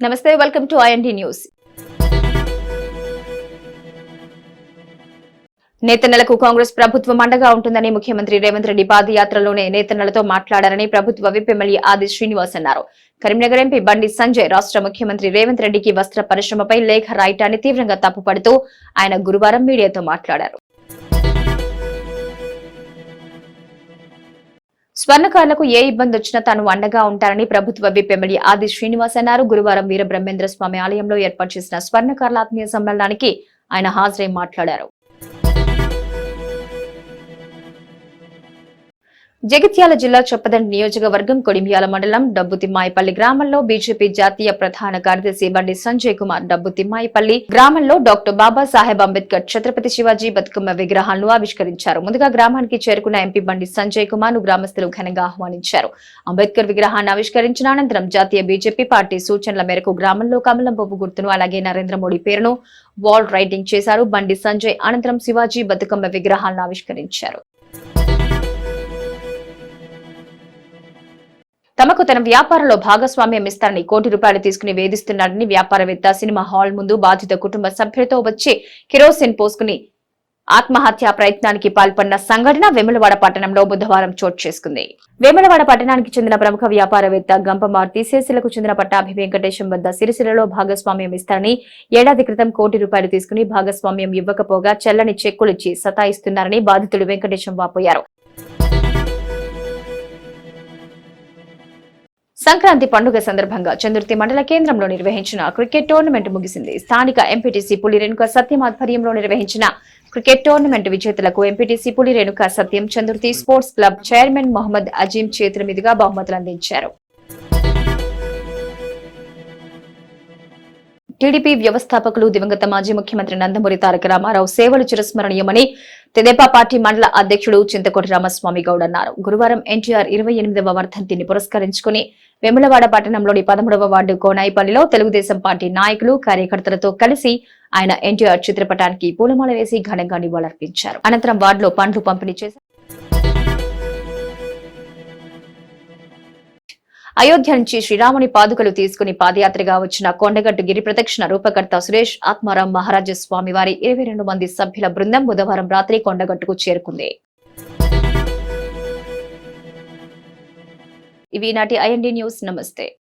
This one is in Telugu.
నమస్తే వెల్కమ్ టు ఐఎన్డి న్యూస్. నేతన్నలకు కాంగ్రెస్ ప్రభుత్వం అండగా ఉంటుందని ముఖ్యమంత్రి రేవంత్ రెడ్డి పాదయాత్రలోనే నేతన్నలతో మాట్లాడారని ప్రభుత్వ విప్ ఎమ్మెల్యే ఆది శ్రీనివాస్ అన్నారు. కరీంనగర్ ఎంపీ బండి సంజయ్ రాష్ట్ర ముఖ్యమంత్రి రేవంత్ రెడ్డికి వస్త్ర పరిశ్రమపై లేఖ రాయటాన్ని తీవ్రంగా తప్పుపడుతూ ఆయన గురువారం మీడియాతో మాట్లాడారు. స్వర్ణకారులకు ఏ ఇబ్బంది వచ్చినా తాను అండగా ఉంటారని ప్రభుత్వ విప్ ఎమ్మెల్యే ఆది శ్రీనివాస్ అన్నారు. గురువారం వీరబ్రహ్మేంద్ర స్వామి ఆలయంలో ఏర్పాటు చేసిన స్వర్ణకారుల ఆత్మీయ సమ్మేళనానికి ఆయన హాజరై మాట్లాడారు. జగిత్యాల జిల్లా చొప్పదండి నియోజకవర్గం కొడిమియాల మండలం డబ్బు తిమ్మాయిపల్లి గ్రామంలో బీజేపీ జాతీయ ప్రధాన కార్యదర్శి బండి సంజయ్ కుమార్ డబ్బు తిమ్మాయిపల్లి గ్రామంలో డాక్టర్ బాబాసాహెబ్ అంబేద్కర్ ఛత్రపతి శివాజీ బతుకమ్మ విగ్రహాలను ఆవిష్కరించారు. ముందుగా గ్రామానికి చేరుకున్న ఎంపీ బండి సంజయ్ కుమార్ను గ్రామస్తులు ఘనంగా ఆహ్వానించారు. అంబేద్కర్ విగ్రహాన్ని ఆవిష్కరించిన అనంతరం జాతీయ బీజేపీ పార్టీ సూచనల మేరకు గ్రామంలో కమలం బొబ్బు గుర్తును అలాగే నరేంద్ర మోడీ పేరును వాల్ రైటింగ్ చేశారు. బండి సంజయ్ అనంతరం శివాజీ బతుకమ్మ విగ్రహాలను ఆవిష్కరించారు. తన వ్యాపారంలో భాగస్వామ్యం ఇస్తారని కోటి రూపాయలు తీసుకుని వేధిస్తున్నాడని వ్యాపారవేత్త సినిమా హాల్ ముందు బాధిత కుటుంబ సభ్యులతో వచ్చి కిరోసిన్ పోసుకుని ఆత్మహత్యా ప్రయత్నానికి పాల్పడిన సంఘటన వేములవాడ పట్టణంలో బుధవారం చోటు చేసుకుంది. వేములవాడ పట్టణానికి చెందిన ప్రముఖ వ్యాపారవేత్త గంపమార్తి సిరిసిలకు చెందిన పట్టాభి వెంకటేశం వద్ద సిరిసిలలో భాగస్వామ్యం ఇస్తారని ఏడాది క్రితం కోటి రూపాయలు తీసుకుని భాగస్వామ్యం ఇవ్వకపోగా చెల్లని చెక్కులిచ్చి సతాయిస్తున్నారని బాధితుడు వెంకటేశం వాపోయారు. సంక్రాంతి పండుగ సందర్భంగా చంద్రుతి మండల కేంద్రంలో నిర్వహించిన క్రికెట్ టోర్నమెంట్ ముగిసింది. స్థానిక ఎంపీటీసీ పులి రేణుక సత్యం ఆధ్వర్యంలో నిర్వహించిన క్రికెట్ టోర్నమెంట్ విజేతలకు MPTC Puli Renuka Satyam చంద్రుతి sports club chairman Mohammed Azeem చేతుల మీదుగా బహుమతులు అందించారు. టీడీపీ వ్యవస్థాపకులు దివంగత మాజీ ముఖ్యమంత్రి నందమూరి తారక రామారావు సేవలు చిరస్మరణీయమని తెదేపా పార్టీ మండల అధ్యక్షుడు చింతకోటి రామస్వామి గౌడ్ అన్నారు. గురువారం ఎన్టీఆర్ ఇరవై ఎనిమిదవ వర్ధంతిని పురస్కరించుకుని వెములవాడ పట్టణంలోని పదమూడవ వార్డు కోనాయిపల్లిలో తెలుగుదేశం పార్టీ నాయకులు కార్యకర్తలతో కలిసి ఆయన ఎన్టీఆర్ చిత్రపటానికి పూలమాల వేసి ఘనంగా నివాళులర్పించారు. అనంతరం వార్డులో పండ్లు పంపిణీ చేశారు. అయోధ్య నుంచి శ్రీరాముని పాదుకలు తీసుకుని పాదయాత్రగా వచ్చిన కొండగట్టు గిరి ప్రదక్షిణ రూపకర్త సురేష్ ఆత్మారాం మహారాజ స్వామి వారి ఇరవై రెండు మంది సభ్యుల బృందం బుధవారం రాత్రి కొండగట్టుకు చేరుకుంది. ఇవి నాటి ఐఎన్డి న్యూస్. నమస్తే.